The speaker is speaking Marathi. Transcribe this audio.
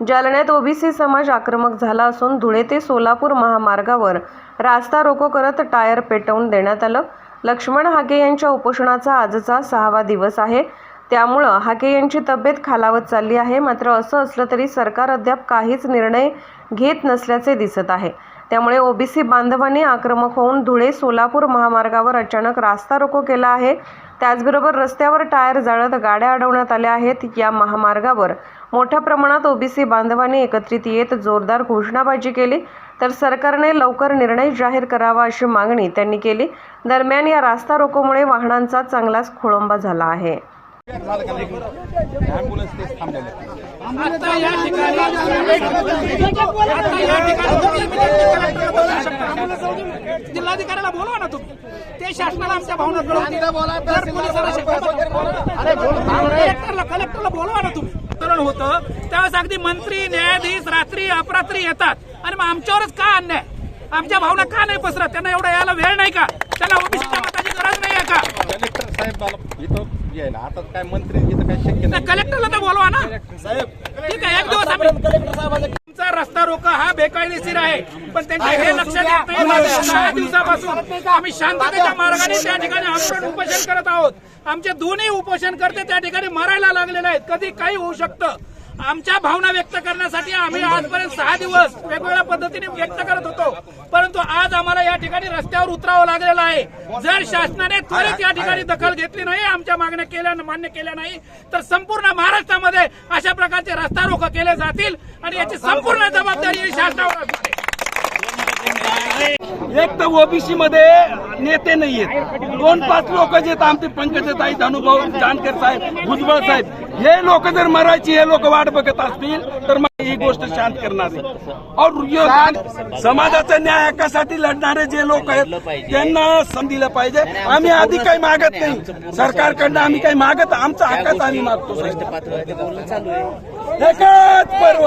जालन्यात ओबीसी समाज आक्रमक झाला असून धुळे ते सोलापूर महामार्गावर रास्ता रोको करत टायर पेटवून देण्यात आलं. लक्ष्मण हाके यांच्या उपोषणाचा आजचा सहावा दिवस आहे. त्यामुळं हाके यांची तब्येत खालावत चालली आहे. मात्र असं असलं तरी सरकार अद्याप काहीच निर्णय घेत नसल्याचे दिसत आहे. त्यामुळे ओबीसी बांधवांनी आक्रमक होऊन धुळे सोलापूर महामार्गावर अचानक रास्ता रोको केला आहे. त्याचबरोबर रस्त्यावर टायर जाळत गाड्या अडवण्यात आल्या आहेत. या महामार्गावर मोठ्या प्रमाणात ओबीसी बांधवांनी एकत्रित येत जोरदार घोषणाबाजी केली. तर सरकारने लवकर निर्णय जाहीर करावा अशी मागणी त्यांनी केली. दरम्यान या रास्ता रोकोमुळे वाहनांचा चांगलाच खोळंबा झाला आहे. जिल्हाधिकाऱ्याला बोलवा ना तुम्ही. ते शासनाला आमच्या भावना कळवतील. कलेक्टरला बोलवा ना तुम्ही. आंदोलन होतं त्यावेळेस अगदी मंत्री न्यायाधीश रात्री अपरात्री येतात. आणि मग आमच्यावरच का अन्याय? आमच्या भावना का नाही पसरत? त्यांना एवढा यायला वेळ नाही का? त्यांना ओबीसीच्या मताची गरज नाही आहे का? कलेक्टर साहेब मला इथं यायला आता काय मंत्री इथं काय शक्य त्या नाही. कलेक्टरला तर बोलवा ना. ठीक आहे एक दिवस आम्ही रोका हा बेकायदेशीर आहे. पण त्यांच्या हे लक्षात येत नाही सहा दिवसापासून आम्ही शांततेच्या मार्गाने त्या ठिकाणी आंदोलन उपोषण करत आहोत. आमचे दोन्ही उपोषण करते त्या ठिकाणी मरायला लागलेले आहेत. कधी काही होऊ शकतं. आमच्या भावना व्यक्त करण्यासाठी आम्ही आजपर्यंत सहा दिवस वेगवेगळ्या पद्धतीने व्यक्त करत होतो. परंतु आज आम्हाला या ठिकाणी रस्त्यावर उतरावं लागलेलं आहे. जर शासनाने त्वरित या ठिकाणी दखल घेतली नाही आमच्या मागण्या केल्या मान्य केल्या नाही तर संपूर्ण महाराष्ट्रामध्ये अशा प्रकारचे रस्ता रोख केले जातील आणि याची संपूर्ण जबाबदारी शासनावर एक तर ओबीसी मध्ये नेते नाहीयेत. दोन पाच लोक जे आहेत आमचे पंकजताई अनुभव जानकर साहेब भुजबळ साहेब हे लोक जर मरायची हे लोक वाट बघत असतील तर मग ही गोष्ट शांत करणार आहे. और समाजाचा न्याय हक्कासाठी लढणारे जे लोक आहेत त्यांना सम दिलं पाहिजे. आम्ही आधी काही मागत नाही. सरकारकडनं आम्ही काही मागत आमचा हक्काच आम्ही मागतो. एकच पर्व.